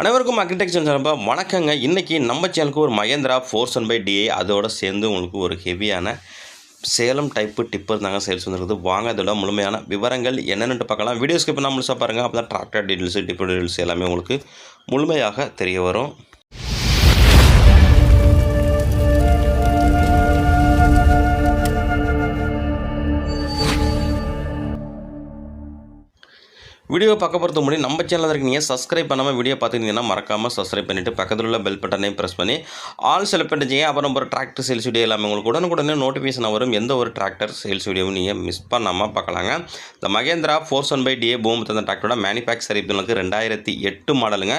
அனைவருக்கும் அக்ரிடெக்சர் சார்பாக வணக்கங்க. இன்றைக்கி நம்ம சேனலுக்கு ஒரு Mahindra four one five DI அதோட சேர்ந்து உங்களுக்கு ஒரு ஹெவியான சேலம் டைப்பு டிப்பர் தாங்க சேல்ஸ் வந்துருக்குது. வாங்க அதோட முழுமையான விவரங்கள் என்னென்னு பார்க்கலாம். வீடியோஸ்க்கு இப்போ நான் முழுசாக பாருங்கள் அப்போ தான் டிராக்டர் டீட்டெயில்ஸு டிப்பர் டீட்டெயில்ஸ் எல்லாமே உங்களுக்கு முழுமையாக தெரிய வரும். வீடியோ பார்க்க போகிறது முடியும் நம்ம சேனலில் இருக்கீங்க. சப்ஸ்கிரைப் பண்ணாமல் வீடியோ பார்த்துக்கிட்டீங்கன்னா மறக்காமல் சப்ஸ்கிரைப் பண்ணிவிட்டு பக்கத்தில் உள்ள பெல் பட்டனையும் ப்ரெஸ் பண்ணி ஆல் செலக்ட் பண்ணிச்சிங்க அப்புறம் ஒரு டிராக்டர் சேல்ஸ் வீடியோ எல்லாமே உங்களுக்கு உடனுக்குடனே நோட்டிஃபிகேஷன் வரும். எந்த ஒரு டிராக்டர் சேல்ஸ் வீடியோவும் நீங்கள் மிஸ் பண்ணாமல் பார்க்கலாங்க. இந்த Mahindra four one five DI boom தந்த டிராக்டரோட மேனுஃபேக்சர் உங்களுக்கு ரெண்டாயிரத்தி எட்டு மாடலுங்க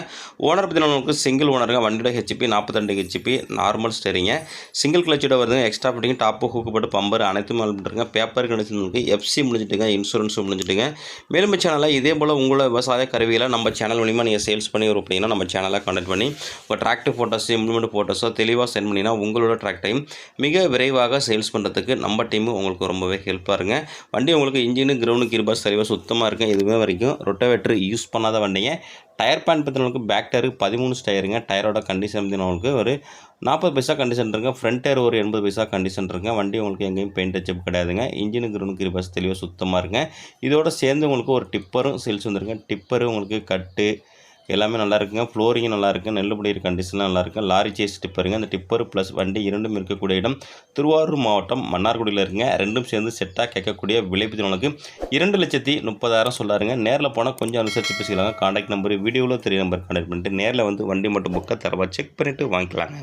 ஓனர் பற்றினவங்களுக்கு சிங்கிள் ஓனருங்க வண்டியோட ஹெச்பி நாற்பத்தெண்டு ஹெச்பி நார்மல் ஸ்டேரிங்க சிங்கிள் கிளச்சோட வருதுங்க. எக்ஸ்ட்ரா ஃபிட்டிங் டாப்பு ஹூக்கு போட்டு பம்பர் அனைத்தும் பண்ணிட்டுருங்க பேப்பர் கணிச்சு எஃப்சி முடிஞ்சிட்டுங்க. இன்சூரன்ஸும் முடிஞ்சிட்டுங்க. மேலும் சேனலில் இதே போல் உங்களோட விவசாய கருவிகளை நம்ம சேனல் மூலிமா நீங்கள் சேல்ஸ் பண்ணி வரும் அப்படின்னா நம்ம சேனலை கான்டாக்ட் பண்ணி உங்கள் டிராக்டர் ஃபோட்டோஸோ இம்ப்ளிமெண்ட் ஃபோட்டோஸோ தெளிவாக சென்ட் பண்ணினா உங்களோட டிராக்டையும் மிக விரைவாக சேல்ஸ் பண்ணுறதுக்கு நம்ம டீமு உங்களுக்கு ரொம்பவே ஹெல்ப்பாக இருங்க. வண்டி உங்களுக்கு இன்ஜினு கிரவுண்டு கிருபாஸ் தெளிவாக சுத்தமாக இருக்கும் இதுவே வரைக்கும் ரொட்டவேட்ரு யூஸ் பண்ணாத வண்டியை டயர் பேன் பார்த்தீங்கன்னா பேக் டயர் பதிமூணு டயருங்க டயரோட கண்டிஷன் பார்த்தீங்கன்னா ஒரு நாற்பது பைசா கண்டிஷன் இருக்குங்க. ஃப்ரண்ட் டயர் ஒரு எண்பது பைசா கண்டிஷன் இருக்குங்க. வண்டி உங்களுக்கு எங்கேயும் பெயிண்ட் அச்சப் கிடையாதுங்க. இன்ஜினுக்கு கிரவுண்டு பஸ் தெளிவாக சுத்தமாக இருங்க இதோட சேர்ந்து உங்களுக்கு ஒரு டிப்பரும் சேல்ஸ் வந்துருங்க. டிப்பரு உங்களுக்கு கட்டு எல்லாமே நல்லா இருக்குங்க. ஃப்ளோரிங்கும் நல்லா இருக்குது நெல்லுபடியர் கண்டிஷன்லாம் நல்லா இருக்குது லாரி சேஸ் டிப்பருங்க அந்த டிப்பர் ப்ளஸ் வண்டி இரண்டும் இருக்கக்கூடிய இடம் திருவாரூர் மாவட்டம் மன்னார்குடியில் இருக்குங்க. ரெண்டும் சேர்ந்து செட்டாக கேட்கக்கூடிய விளைப்பு உனக்கு இரண்டு லட்சத்தி முப்பதாயிரம் சொல்லாருங்க. நேரில் போனால் கொஞ்சம் அனுசரித்து பேசிக்கலாங்க. காண்டாக்ட் நம்பர் வீடியோவில் தெரிய நம்பர் கான்டாக்ட் பண்ணிட்டு நேரில் வந்து வண்டி மட்டும் புக்கை தரவா செக் பண்ணிவிட்டு வாங்கிக்கலாங்க.